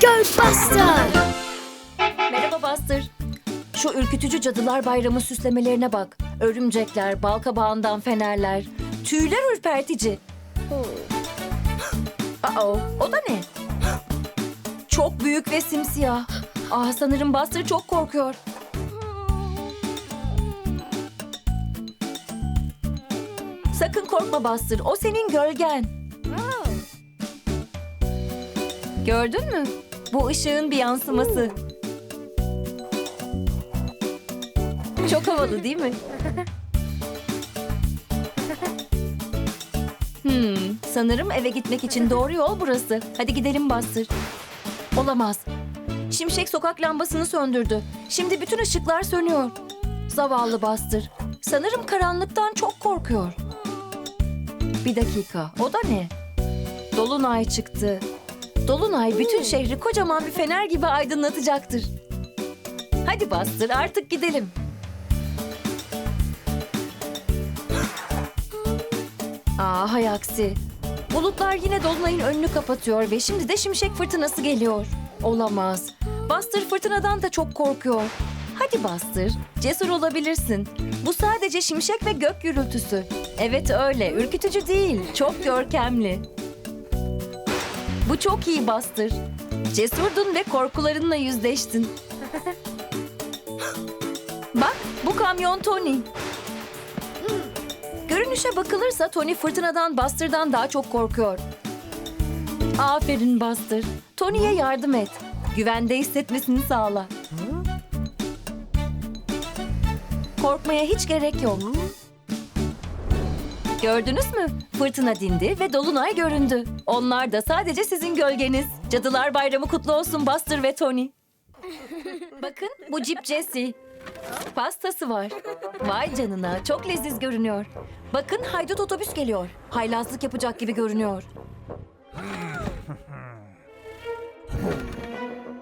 Ghostbuster! Merhaba Bastır. Şu ürkütücü cadılar bayramı süslemelerine bak. Örümcekler, balkabağından fenerler. Tüyler ürpertici. Aa, o da ne? Çok büyük ve simsiyah. Ah sanırım Bastır çok korkuyor. Sakın korkma Bastır. O senin gölgen. Gördün mü? Bu ışığın bir yansıması. Çok havalı değil mi? Hmm, sanırım eve gitmek için doğru yol burası. Hadi gidelim Bastır. Olamaz. Şimşek sokak lambasını söndürdü. Şimdi bütün ışıklar sönüyor. Zavallı Bastır. Sanırım karanlıktan çok korkuyor. Bir dakika, o da ne? Dolunay çıktı. Dolunay bütün şehri kocaman bir fener gibi aydınlatacaktır. Hadi Bastır artık gidelim. Aa hay aksi. Bulutlar yine dolunayın önünü kapatıyor ve şimdi de şimşek fırtınası geliyor. Olamaz. Bastır fırtınadan da çok korkuyor. Hadi Bastır, cesur olabilirsin. Bu sadece şimşek ve gök gürültüsü. Evet öyle, ürkütücü değil, çok görkemli. Bu çok iyi Bastır. Cesurdun ve korkularınla yüzleştin. Bak, bu kamyon Tony. Görünüşe bakılırsa Tony fırtınadan Buster'dan daha çok korkuyor. Aferin Buster. Tony'ye yardım et. Güvende hissetmesini sağla. Korkmaya hiç gerek yok. Gördünüz mü? Fırtına dindi ve dolunay göründü. Onlar da sadece sizin gölgeniz. Cadılar Bayramı kutlu olsun Buster ve Tony. Bakın bu Jeep Jesse. Pastası var. Vay canına çok leziz görünüyor. Bakın haydut otobüs geliyor. Haylazlık yapacak gibi görünüyor.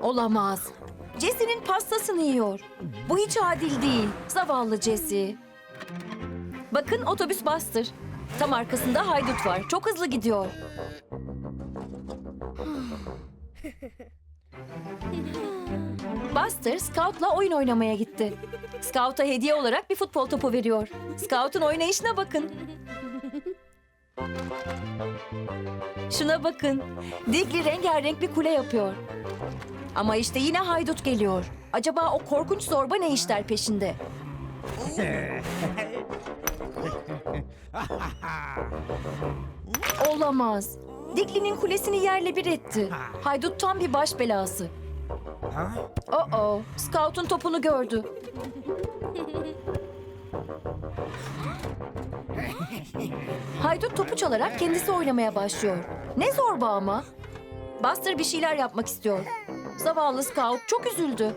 Olamaz. Jesse'nin pastasını yiyor. Bu hiç adil değil. Zavallı Jesse. Bakın otobüs bastır. Tam arkasında haydut var. Çok hızlı gidiyor. Buster Scout'la oyun oynamaya gitti. Scout'a hediye olarak bir futbol topu veriyor. Scout'un oynayışına bakın. Şuna bakın. Digli rengarenk bir kule yapıyor. Ama işte yine haydut geliyor. Acaba o korkunç zorba ne işler peşinde? Olamaz. Digli'nin kulesini yerle bir etti. Haydut tam bir baş belası. Oh Scout'un topunu gördü. Haydut topu çalarak kendisi oynamaya başlıyor. Ne zorba ama. Buster bir şeyler yapmak istiyor. Zavallı Scout çok üzüldü.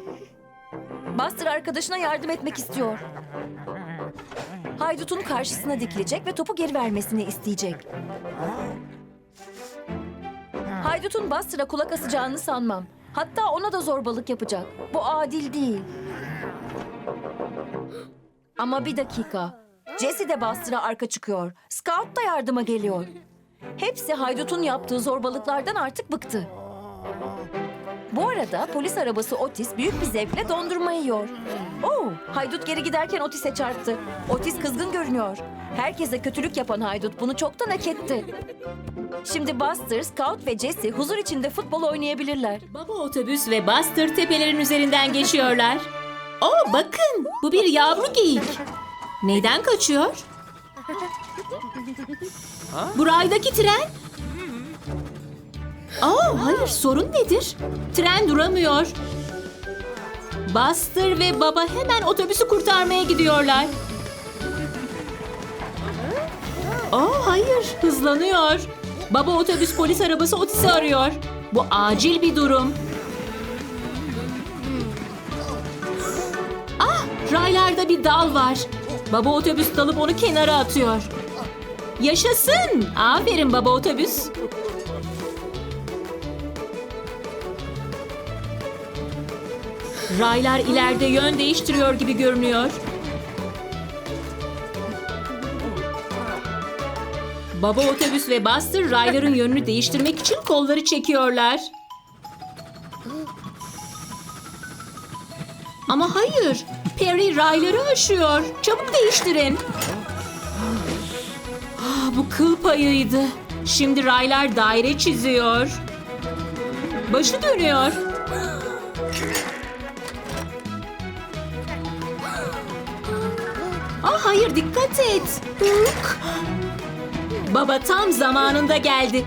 Buster arkadaşına yardım etmek istiyor. Haydut'un karşısına dikilecek ve topu geri vermesini isteyecek. Haydut'un Buster'a kulak asacağını sanmam. Hatta ona da zorbalık yapacak. Bu adil değil. Ama bir dakika. Jesse de Buster'a arka çıkıyor. Scout da yardıma geliyor. Hepsi Haydut'un yaptığı zorbalıklardan artık bıktı. Bu arada polis arabası Otis büyük bir zevkle dondurma yiyor. Oo, Haydut geri giderken Otis'e çarptı. Otis kızgın görünüyor. Herkese kötülük yapan Haydut bunu çoktan hak etti. Şimdi Buster, Scout ve Jesse huzur içinde futbol oynayabilirler. Baba otobüs ve Buster tepelerin üzerinden geçiyorlar. Oo bakın bu bir yavru geyik. Neyden kaçıyor? Bu raydaki tren? Aa hayır sorun nedir? Tren duramıyor. Buster ve baba hemen otobüsü kurtarmaya gidiyorlar. Aa hayır hızlanıyor. Baba otobüs polis arabası Otis'i arıyor. Bu acil bir durum. Ah raylarda bir dal var. Baba otobüs dalıp onu kenara atıyor. Yaşasın. Aferin baba otobüs. Raylar ileride yön değiştiriyor gibi görünüyor. Baba otobüs ve Buster rayların yönünü değiştirmek için kolları çekiyorlar. Ama hayır. Perry rayları aşıyor. Çabuk değiştirin. Ah, bu kıl payıydı. Şimdi raylar daire çiziyor. Başı dönüyor. Hayır dikkat et. Baba tam zamanında geldi.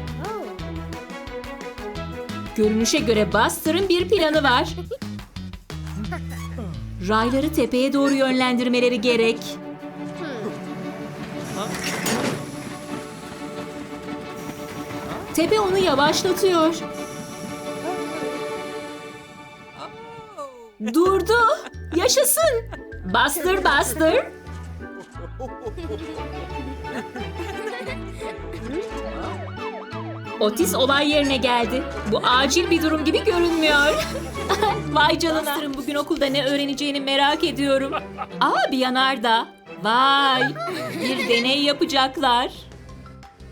Görünüşe göre Buster'ın bir planı var. Rayları tepeye doğru yönlendirmeleri gerek. Tepe onu yavaşlatıyor. Durdu. Yaşasın. Buster Buster. Otis olay yerine geldi. Bu acil bir durum gibi görünmüyor. Vay canına. Bugün okulda ne öğreneceğini merak ediyorum. Aa bir yanardağ. Vay. Bir deney yapacaklar.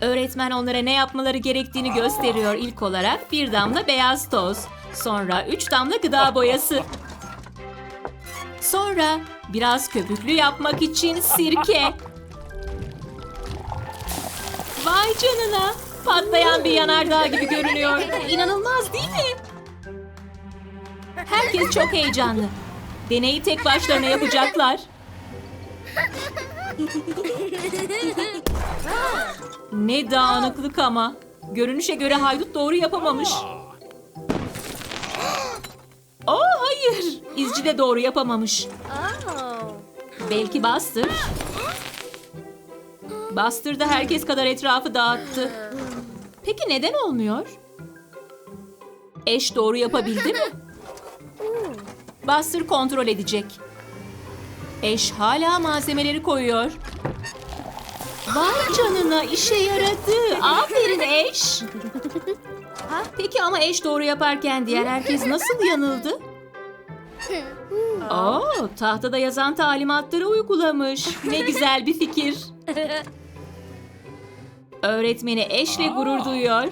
Öğretmen onlara ne yapmaları gerektiğini gösteriyor. İlk olarak bir damla beyaz toz. Sonra üç damla gıda boyası. Sonra biraz köpüklü yapmak için sirke. Vay canına. Patlayan bir yanardağ gibi görünüyor. İnanılmaz değil mi? Herkes çok heyecanlı. Deneyi tek başlarına yapacaklar. Ne dağınıklık ama. Görünüşe göre haydut doğru yapamamış. İzci de doğru yapamamış. Belki Buster. Buster da herkes kadar etrafı dağıttı. Peki neden olmuyor? Eş doğru yapabildi mi? Buster kontrol edecek. Eş hala malzemeleri koyuyor. Vay canına işe yaradı. Aferin eş. Peki ama eş doğru yaparken diğer herkes nasıl yanıldı? Oo, tahtada yazan talimatları uygulamış. Ne güzel bir fikir. Öğretmeni eşle gurur duyuyor.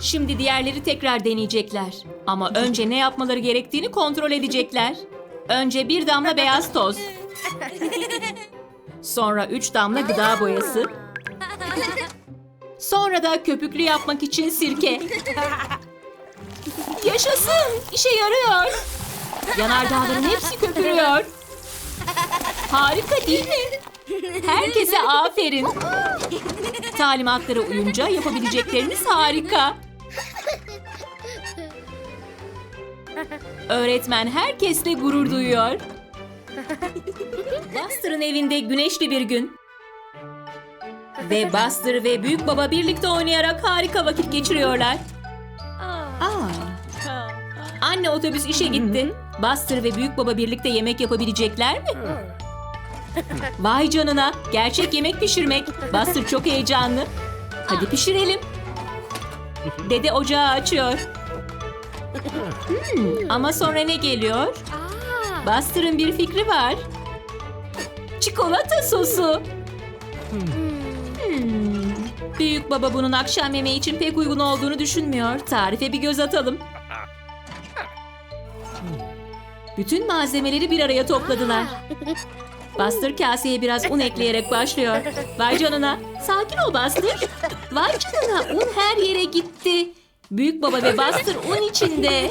Şimdi diğerleri tekrar deneyecekler. Ama önce ne yapmaları gerektiğini kontrol edecekler. Önce bir damla beyaz toz. Sonra üç damla gıda boyası. Sonra da köpüklü yapmak için sirke. Yaşasın! İşe yarıyor. Yanardağların hepsi köpürüyor. Harika değil mi? Herkese aferin. Talimatlara uyunca yapabilecekleriniz harika. Öğretmen herkesle gurur duyuyor. Buster'ın evinde güneşli bir gün. Ve Buster ve Büyük Baba birlikte oynayarak harika vakit geçiriyorlar. Anne otobüs işe gitti. Buster ve Büyük Baba birlikte yemek yapabilecekler mi? Vay canına, gerçek yemek pişirmek. Buster çok heyecanlı. Hadi pişirelim. Dede ocağı açıyor. Hmm, ama sonra ne geliyor? Buster'ın bir fikri var. Çikolata sosu. Hmm. Büyük baba bunun akşam yemeği için pek uygun olduğunu düşünmüyor. Tarife bir göz atalım. Bütün malzemeleri bir araya topladılar. Buster kaseye biraz un ekleyerek başlıyor. Vay canına. Sakin ol Buster. Vay canına un her yere gitti. Büyük baba ve Buster un içinde.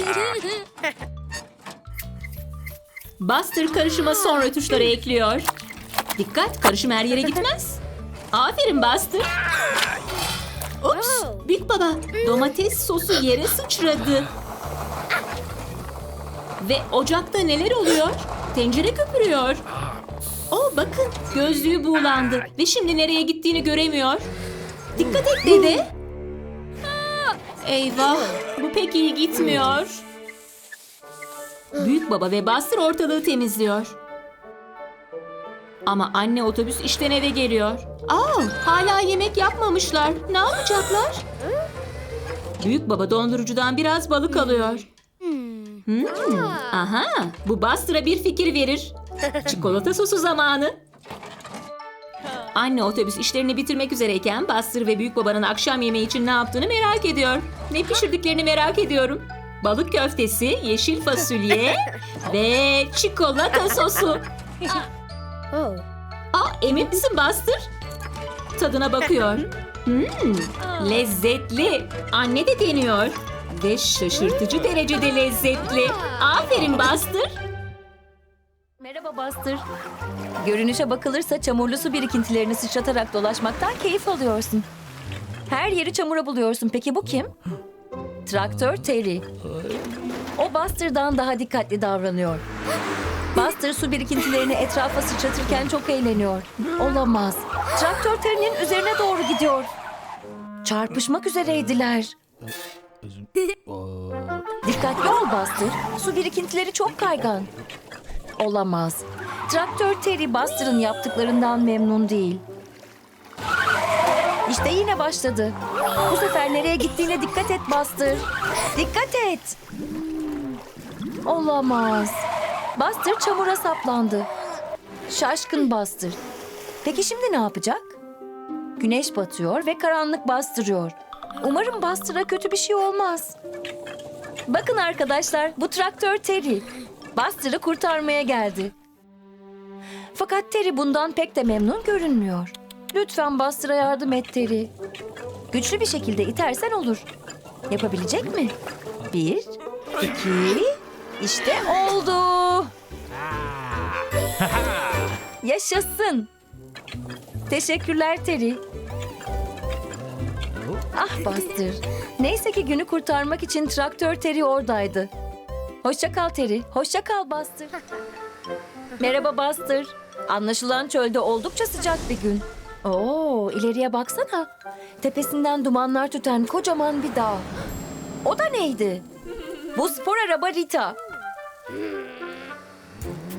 Buster karışıma son rötuşları ekliyor. Dikkat karışım her yere gitmez. Aferin Buster. Ups, Büyük baba domates sosu yere sıçradı. Ve ocakta neler oluyor? Tencere köpürüyor. Oh bakın gözlüğü buğulandı ve şimdi nereye gittiğini göremiyor. Dikkat et dede. Eyvah bu pek iyi gitmiyor. Büyük baba ve Buster ortalığı temizliyor. Ama anne otobüs işten eve geliyor. Aa, hala yemek yapmamışlar. Ne yapacaklar? Büyük baba dondurucudan biraz balık alıyor. Hmm, aha, bu Buster'a bir fikir verir. Çikolata sosu zamanı. Anne otobüs işlerini bitirmek üzereyken Buster ve büyük babanın akşam yemeği için ne yaptığını merak ediyor. Ne pişirdiklerini merak ediyorum. Balık köftesi, yeşil fasulye ve çikolata sosu. Oh. Aa, emin misin Buster? Tadına bakıyor. Hmm, lezzetli. Anne de deniyor. Ve şaşırtıcı derecede lezzetli. Aferin Buster. Merhaba Buster. Görünüşe bakılırsa çamurlu su birikintilerini sıçratarak dolaşmaktan keyif alıyorsun. Her yeri çamura buluyorsun. Peki bu kim? Traktör Terry. O Buster'dan daha dikkatli davranıyor. Buster su birikintilerini etrafa sıçratırken çok eğleniyor. Olamaz. Traktör Terry'nin üzerine doğru gidiyor. Çarpışmak üzereydiler. Dikkatli ol Buster. Su birikintileri çok kaygan. Olamaz. Traktör Terry Buster'ın yaptıklarından memnun değil. İşte yine başladı. Bu sefer nereye gittiğine dikkat et Buster. Dikkat et. Olamaz. Buster çamura saplandı. Şaşkın Buster. Peki şimdi ne yapacak? Güneş batıyor ve karanlık bastırıyor. Umarım Buster'a kötü bir şey olmaz. Bakın arkadaşlar, bu traktör Terry. Buster'ı kurtarmaya geldi. Fakat Terry bundan pek de memnun görünmüyor. Lütfen Buster'a yardım et Terry. Güçlü bir şekilde itersen olur. Yapabilecek mi? Bir, iki, işte oldu. Yaşasın. Teşekkürler Terry. Ah Buster. Neyse ki günü kurtarmak için traktör Terry oradaydı. Hoşça kal Terry. Hoşça kal Buster. Merhaba Buster. Anlaşılan çölde oldukça sıcak bir gün. Oo, ileriye baksana. Tepesinden dumanlar tüten kocaman bir dağ. O da neydi? Bu spor araba Rita.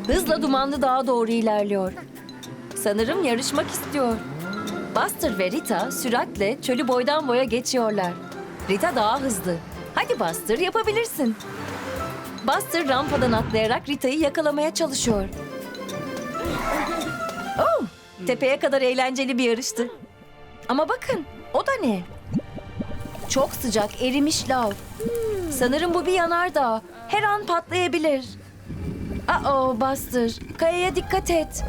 Hızla dumanlı dağa doğru ilerliyor. Sanırım yarışmak istiyor. Buster ve Rita süratle çölü boydan boya geçiyorlar. Rita daha hızlı. Hadi Buster yapabilirsin. Buster rampadan atlayarak Rita'yı yakalamaya çalışıyor. Oh, tepeye kadar eğlenceli bir yarıştı. Ama bakın, o da ne? Çok sıcak, erimiş lav. Sanırım bu bir yanardağ. Her an patlayabilir. Aa, Buster, kayaya dikkat et.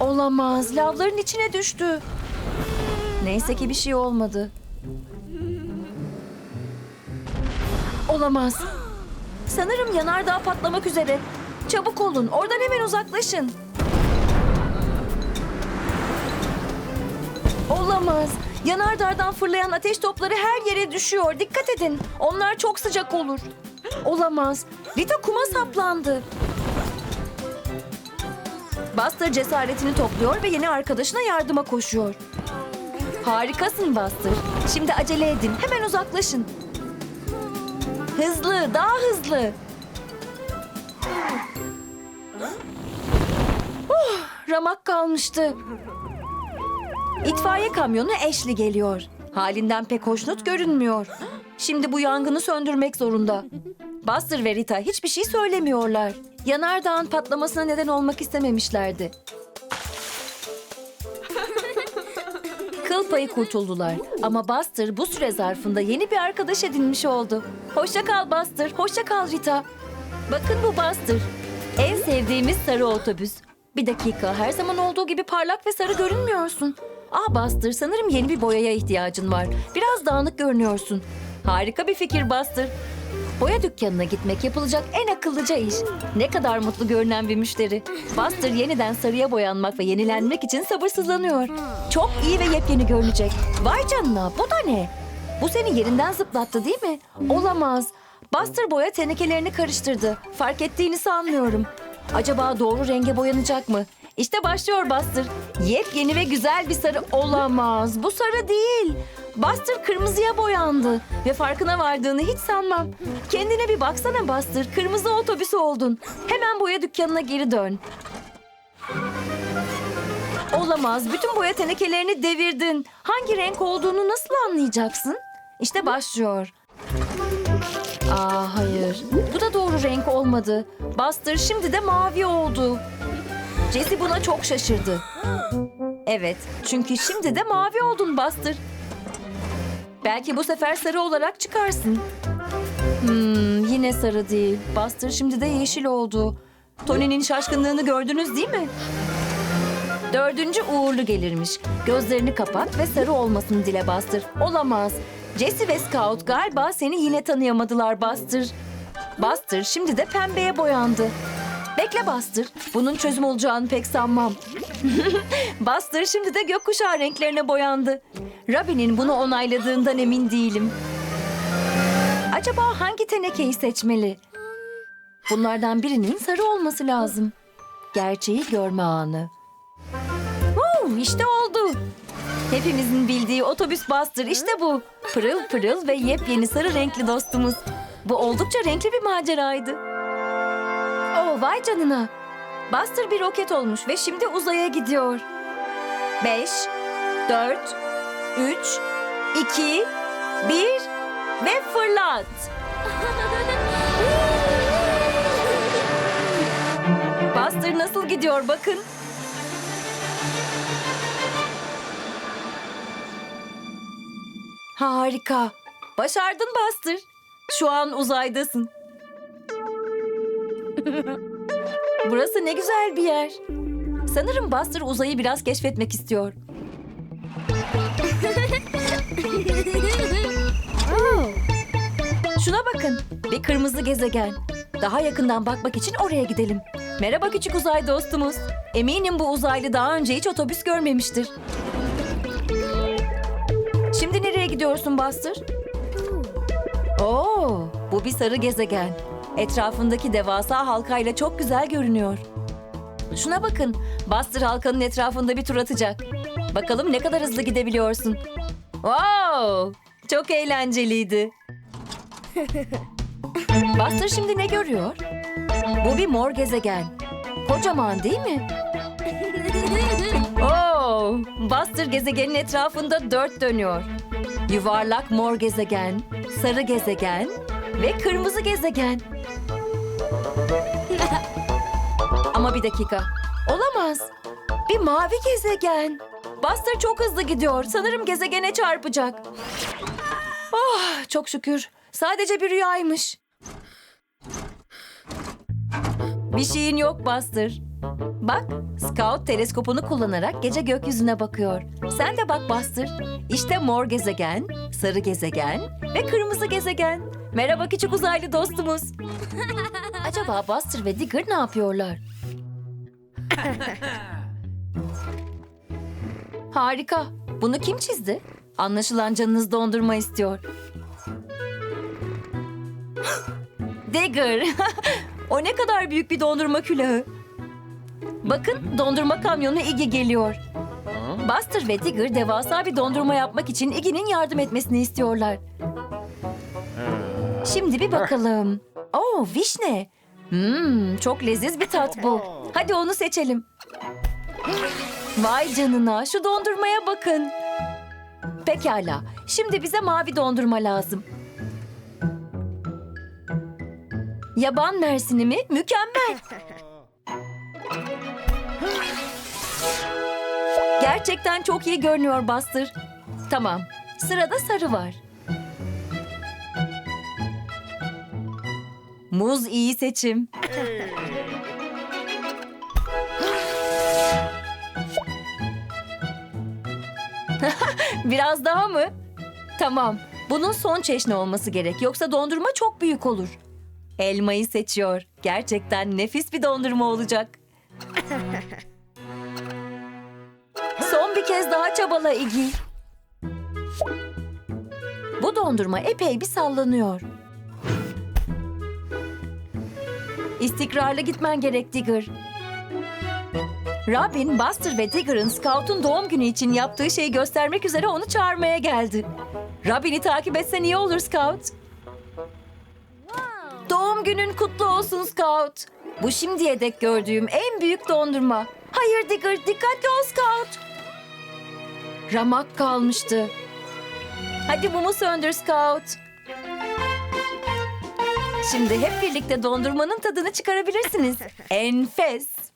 Olamaz, lavların içine düştü. Neyse ki bir şey olmadı. Olamaz. Sanırım yanardağ patlamak üzere. Çabuk olun, oradan hemen uzaklaşın. Olamaz. Yanardağdan fırlayan ateş topları her yere düşüyor. Dikkat edin. Onlar çok sıcak olur. Olamaz. Rita kuma saplandı. Buster cesaretini topluyor ve yeni arkadaşına yardıma koşuyor. Harikasın Buster. Şimdi acele edin. Hemen uzaklaşın. Hızlı, daha hızlı. Oh, ramak kalmıştı. İtfaiye kamyonu Ashley geliyor. Halinden pek hoşnut görünmüyor. Şimdi bu yangını söndürmek zorunda. Buster ve Rita hiçbir şey söylemiyorlar. Yanardağın patlamasına neden olmak istememişlerdi. Kıl payı kurtuldular. Ama Buster bu süre zarfında yeni bir arkadaş edinmiş oldu. Hoşça kal Buster, hoşça kal Rita. Bakın bu Buster. En sevdiğimiz sarı otobüs. Bir dakika, her zaman olduğu gibi parlak ve sarı görünmüyorsun. Ah Buster, sanırım yeni bir boyaya ihtiyacın var. Biraz dağınık görünüyorsun. Harika bir fikir Buster. Boya dükkanına gitmek yapılacak en akıllıca iş. Ne kadar mutlu görünen bir müşteri. Buster yeniden sarıya boyanmak ve yenilenmek için sabırsızlanıyor. Çok iyi ve yepyeni görünecek. Vay canına bu da ne? Bu seni yerinden zıplattı değil mi? Olamaz. Buster boya tenekelerini karıştırdı. Fark ettiğini sanmıyorum. Acaba doğru renge boyanacak mı? İşte başlıyor Buster. Yepyeni ve güzel bir sarı olamaz. Bu sarı değil. Buster kırmızıya boyandı ve farkına vardığını hiç sanmam. Kendine bir baksana Buster. Kırmızı otobüs oldun. Hemen boya dükkanına geri dön. Olamaz. Bütün boya tenekelerini devirdin. Hangi renk olduğunu nasıl anlayacaksın? İşte başlıyor. Aa hayır. Bu da doğru renk olmadı. Buster şimdi de mavi oldu. Jesse buna çok şaşırdı. Evet, çünkü şimdi de mavi oldun Buster. Belki bu sefer sarı olarak çıkarsın. Hmm, yine sarı değil. Buster şimdi de yeşil oldu. Tony'nin şaşkınlığını gördünüz değil mi? Dördüncü uğurlu gelirmiş. Gözlerini kapat ve sarı olmasını dile Buster. Olamaz. Jesse ve Scout galiba seni yine tanıyamadılar Buster. Buster şimdi de pembeye boyandı. Bekle Buster. Bunun çözüm olacağını pek sanmam. Buster şimdi de gökkuşağı renklerine boyandı. Robin'in bunu onayladığından emin değilim. Acaba hangi tenekeyi seçmeli? Bunlardan birinin sarı olması lazım. Gerçeği görme anı. Huu, işte oldu. Hepimizin bildiği otobüs Buster işte bu. Pırıl pırıl ve yepyeni sarı renkli dostumuz. Bu oldukça renkli bir maceraydı. Vay canına. Buster bir roket olmuş ve şimdi uzaya gidiyor. Beş, dört, üç, iki, bir ve fırlat. Buster nasıl gidiyor bakın. Harika. Başardın Buster. Şu an uzaydasın. Burası ne güzel bir yer. Sanırım Buster uzayı biraz keşfetmek istiyor. Şuna bakın. Bir kırmızı gezegen. Daha yakından bakmak için oraya gidelim. Merhaba küçük uzay dostumuz. Eminim bu uzaylı daha önce hiç otobüs görmemiştir. Şimdi nereye gidiyorsun Buster? Oo, bu bir sarı gezegen. Etrafındaki devasa halkayla çok güzel görünüyor. Şuna bakın. Buster halkanın etrafında bir tur atacak. Bakalım ne kadar hızlı gidebiliyorsun. Wow! Çok eğlenceliydi. Buster şimdi ne görüyor? Bu bir mor gezegen. Kocaman değil mi? Oo, Buster gezegenin etrafında dört dönüyor. Yuvarlak mor gezegen, sarı gezegen ve kırmızı gezegen. Ama bir dakika. Olamaz. Bir mavi gezegen. Buster çok hızlı gidiyor. Sanırım gezegene çarpacak. Oh, çok şükür. Sadece bir rüyaymış. Bir şeyin yok Buster. Bak, Scout teleskopunu kullanarak gece gökyüzüne bakıyor. Sen de bak Buster. İşte mor gezegen, sarı gezegen ve kırmızı gezegen. Merhaba küçük uzaylı dostumuz. Acaba Buster ve Digger ne yapıyorlar? Harika. Bunu kim çizdi? Anlaşılan canınız dondurma istiyor. Digger. o ne kadar büyük bir dondurma külahı. Bakın dondurma kamyonu Iggy geliyor. Buster ve Digger devasa bir dondurma yapmak için Iggy'nin yardım etmesini istiyorlar. Şimdi bir bakalım. Oo vişne. Hmm, çok leziz bir tat bu. Hadi onu seçelim. Vay canına şu dondurmaya bakın. Pekala. Şimdi bize mavi dondurma lazım. Yaban mersini mi? Mükemmel. Gerçekten çok iyi görünüyor Buster. Tamam. Sırada sarı var. Muz iyi seçim. Biraz daha mı? Tamam. Bunun son çeşni olması gerek. Yoksa dondurma çok büyük olur. Elmayı seçiyor. Gerçekten nefis bir dondurma olacak. Son bir kez daha çabala Iggy. Bu dondurma epey bir sallanıyor. İstikrarlı gitmen gerek Digger. Robin, Buster ve Digger'ın Scout'un doğum günü için yaptığı şeyi göstermek üzere onu çağırmaya geldi. Robin'i takip etsen iyi olur Scout. Doğum günün kutlu olsun Scout. Bu şimdiye dek gördüğüm en büyük dondurma. Hayır Digger, dikkatli ol Scout. Ramak kalmıştı. Hadi mumu söndür Scout. Şimdi hep birlikte dondurmanın tadını çıkarabilirsiniz. Enfes.